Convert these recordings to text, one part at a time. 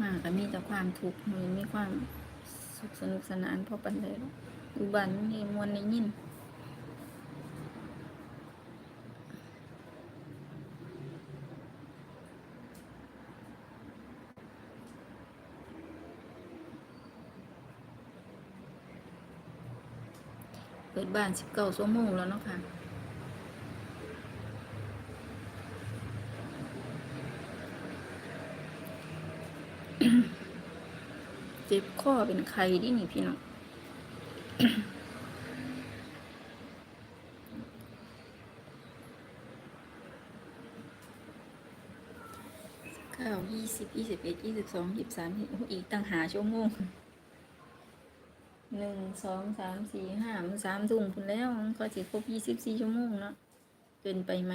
มาก็มีแต่ความทุกข์มีมีความสุขสนุกสนานพราะปันเลยอยู่บ้านนี่มวลในยินเปิดบ้านสิบเก้าชั่วโมงแล้วเนาะค่ะ เจ็บข้อเป็นไข้ดินี่พี่น้องเก้ายี่สิบยี่สิบเอ็ดยี่สิบสองยี่สิบสามอีกตั้งหาชั่วโมงหนึ่งสองสามสี่ห้ามันสามทุ่มคุณแล้วก็สิครบยี่สิบสี่ชั่วโมงเนาะเกินไปไหม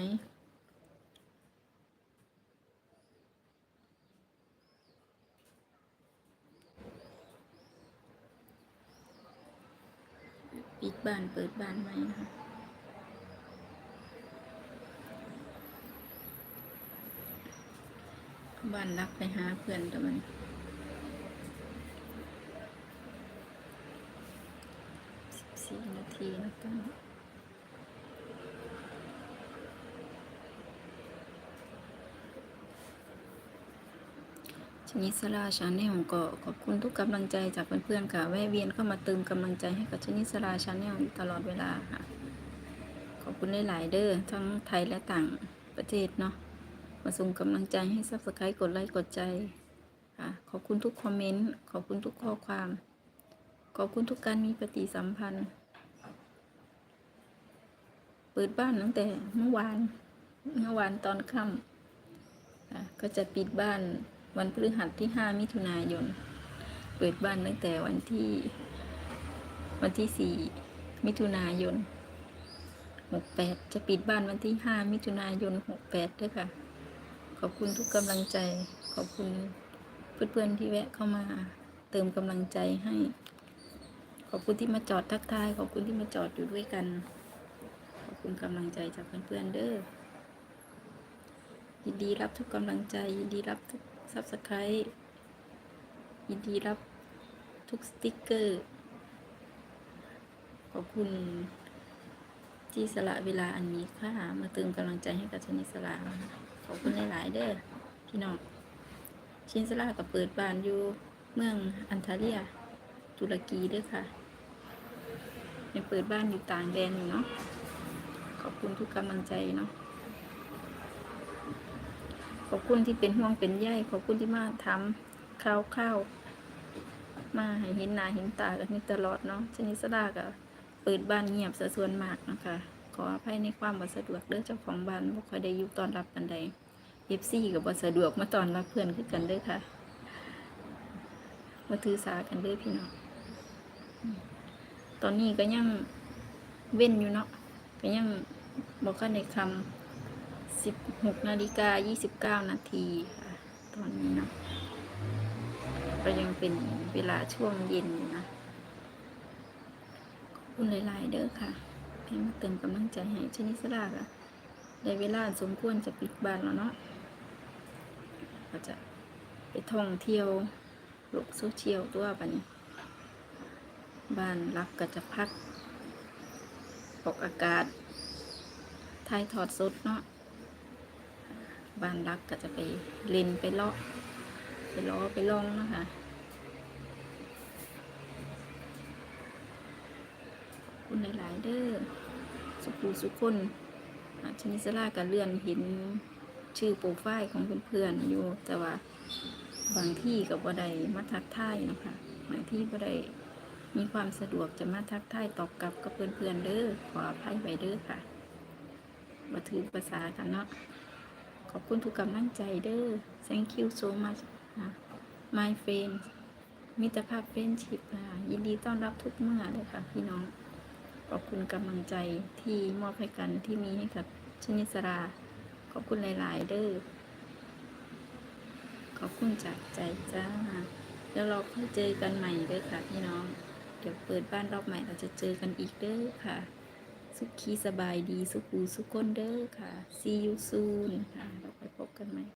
ปิดบ้านเปิดบ้านไหมนะคะบ้านรักไปหาเพื่อนแต่มันสิบสี่นาทีนะคะ นิสราชาแนลก็ขอบคุณทุกกำลังใจจากเพื่อนๆค่ะ แวะเวียนเข้ามาเติมกำลังใจให้กับชนิสราชาแนลตลอดเวลาค่ะ ขอบคุณหลายๆเด้อทั้งไทยและต่างประเทศเนาะมาส่งกำลังใจให้ซับสไครต์กดไลค์กดใจค่ะขอบคุณทุกคอมเมนต์ขอบคุณทุกข้อความ ขอบคุณทุกการมีปฏิสัมพันธ์ เปิดบ้านตั้งแต่เมื่อวานเมื่อวานตอนค่ำอะก็จะปิดบ้าน วันพฤหัสที่ห้ามิถุนายน เปิดบ้านตั้งแต่วันที่ วันที่สี่มิถุนายนหกแปดจะปิดบ้านวันที่ห้ามิถุนายนหกแปดด้วยค่ะ ขอบคุณทุกกำลังใจ ขอบคุณเพื่อนๆที่แวะเข้ามาเติมกำลังใจให้ ขอบคุณที่มาจอดทักทาย ขอบคุณที่มาจอดอยู่ด้วยกัน ขอบคุณกำลังใจจากเพื่อนๆเด้อยินดีรับทุกกำลังใจ ยินดีรับทุก ซับสไครต์ยินดีรับทุกสติกเกอร์ ขอบคุณที่สละเวลาอันมีค่ามาเติมกำลังใจให้กับชนิสละขอบคุณหลาย ๆ เด้อพี่น้องชินสลากับเปิดบ้านอยู่เมืองอันทาเลีย ตุรกีด้วยค่ะยังเปิดบ้านอยู่ต่างแดนอยู่เนาะขอบคุณทุกกำลังใจเนาะ ขอบคุณที่เป็นห่วงเป็นใยขอบคุณที่มาทำข้าวข้าวมาให้เห็นหน้าเห็นตากันนี่ตลอดเนาะชนิดสลากับเปิดบ้านเงียบสะส่วนมากนะคะ ขออภัยในความบ่สะดวกเด้อเจ้าของบ้านบ่ค่อยได้อยู่ตอนรับกันใดเอฟซีกับบ่สะดวกมาตอนรับเพื่อนคือกันเด้อค่ะมาถือสากันเด้อพี่น้องตอนนี้ก็ยังเว้นอยู่เนาะก็ยังบอกกันในคำ สิบหกนาฬิกายี่สิบเก้านาทีค่ะ ตอนนี้เนาะก็ยังเป็นเวลาช่วงเย็นอยู่นะ ขอบคุณหลาย ๆ เด้อค่ะเพียงมาเติมกำลังใจให้ชนิสลาค่ะได้เวลาสมควรจะปิดบ้านแล้วเนาะก็จะไปท่องเที่ยวโลกโซเชียลตัวบัดนี้ บ้านรักก็จะพักออกอากาศถ่ายทอดสดเนาะ บ้านรักก็จะไปเล่นไปเลาะไปล้อไปล่องนะคะคุณหลายๆเด้อสุขูสุขคนชนิสลากับเลื่อนเห็นชื่อโปรไฟล์ของเพื่อนๆอยู่ แต่ว่าบางที่กับว่าใดมาทักทายนะคะบางที่ว่าใดมีความสะดวกจะมาทักทายตอบกลับกับเพื่อนๆเด้อขออภัยไว้เด้อค่ะมาถือภาษากันเนาะ อบคุณทุกกำลังใจเด้อ thank you so much นะ my friend มิตรภาพเฟรนชิพค่ะยินดีต้อนรับทุกเมื่อเลยค่ะ พี่น้อง ขอบคุณกำลังใจที่มอบให้กันที่มีให้กับชนิสรา ขอบคุณหลาย ๆ เด้อ ขอบคุณจากใจจ้า แล้วเราค่อยเจอกันใหม่เด้อค่ะ พี่น้อง เดี๋ยวเปิดบ้านรอบใหม่เราจะเจอกันอีกเด้อค่ะ สุขีสบายดีสุขูสุขคนเด้อค่ะ see you soon ค่ะเราไปพบกันใหม่